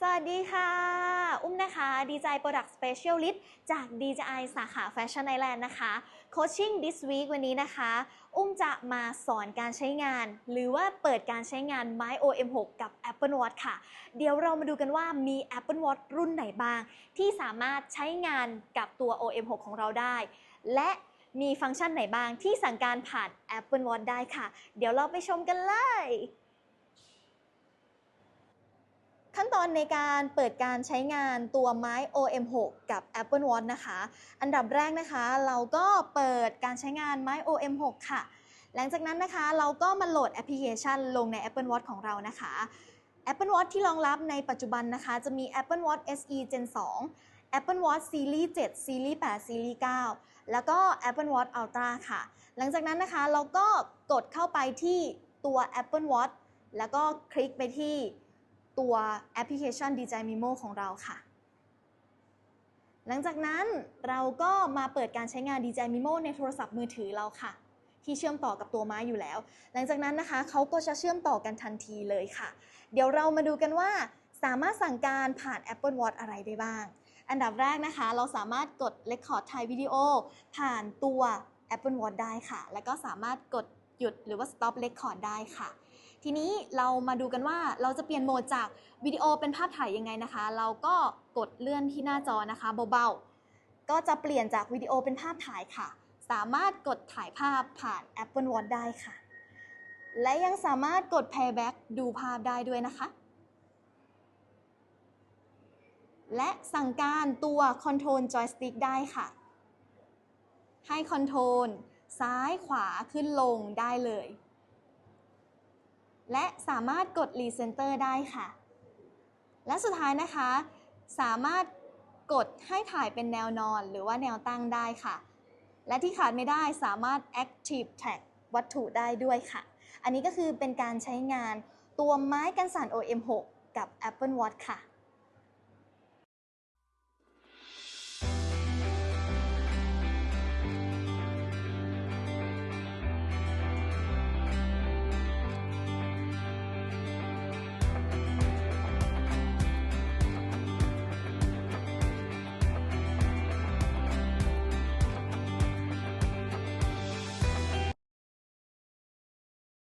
สวัสดีค่ะ อุ้มนะคะ DJI Product Specialist จาก DJI สาขา Fashion Island นะคะ Coaching this week วันนี้นะคะ อุ้มจะมาสอนการใช้งาน หรือว่าเปิดการใช้งานไม้ OM6 กับ Apple Watch ค่ะ เดี๋ยวเรามาดูกันว่ามี Apple Watch รุ่นไหนบ้าง ที่สามารถใช้งานกับตัว OM6 ของเราได้ และมีฟังก์ชันไหนบ้างที่สั่งการผ่าน Apple Watch ได้ค่ะ เดี๋ยวเราไปชมกันเลย ขั้น ตอนในการเปิดการใช้งานตัวไม้ OM6 กับ Apple Watch นะคะ อันดับแรกนะคะ เราก็เปิดการใช้งานไม้ OM6 ค่ะ หลังจากนั้นนะคะ เราก็มาโหลดแอปพลิเคชันลงใน Apple Watch ของเรานะคะ Apple Watch ที่รองรับในปัจจุบันนะคะ จะมี Apple Watch SE Gen 2 Apple Watch Series 7 Series 8 Series 9 แล้วก็ Apple Watch Ultra ค่ะ หลังจากนั้นนะคะ เราก็กดเข้าไปที่ตัว Apple Watch แล้วก็คลิกไปที่ ตัวแอปพลิเคชัน DJI Mimo ของเราค่ะ หลังจากนั้นเราก็มาเปิดการใช้งาน DJI Mimo ในโทรศัพท์มือถือเราค่ะ ที่เชื่อมต่อกับตัวไม้อยู่แล้ว หลังจากนั้นนะคะเขาก็จะเชื่อมต่อกันทันทีเลยค่ะ เดี๋ยวเรามาดูกันว่า สามารถสั่งการผ่าน Apple Watch อะไรได้บ้าง อันดับแรกนะคะ เราสามารถกด Record ถ่ายวิดีโอผ่านตัว Apple Watch ได้ค่ะ แล้วก็สามารถกดหยุดหรือว่า Stop Record ได้ค่ะ ทีนี้เรามาดูกันว่าเราจะเปลี่ยนโหมดจากวิดีโอเป็นภาพถ่ายยังไงนะคะ เราก็กดเลื่อนที่หน้าจอนะคะเบาๆ ก็จะเปลี่ยนจากวิดีโอเป็นภาพถ่ายค่ะ สามารถกดถ่ายภาพผ่าน Apple Watch ได้ค่ะ และยังสามารถกด Playback ดูภาพได้ด้วยนะคะ และสั่งการตัว Control Joystick ได้ค่ะ ให้คอนโทรลซ้ายขวาขึ้นลงได้เลย และสามารถกด Recenter ได้ค่ะ และสุดท้ายนะคะ สามารถกดให้ถ่ายเป็นแนวนอนหรือว่าแนวตั้งได้ค่ะ และที่ขาดไม่ได้สามารถ Active Tag วัตถุได้ด้วยค่ะ อันนี้ก็คือเป็นการใช้งานตัวไม้กันสั่น OM6 กับ Apple Watch ค่ะ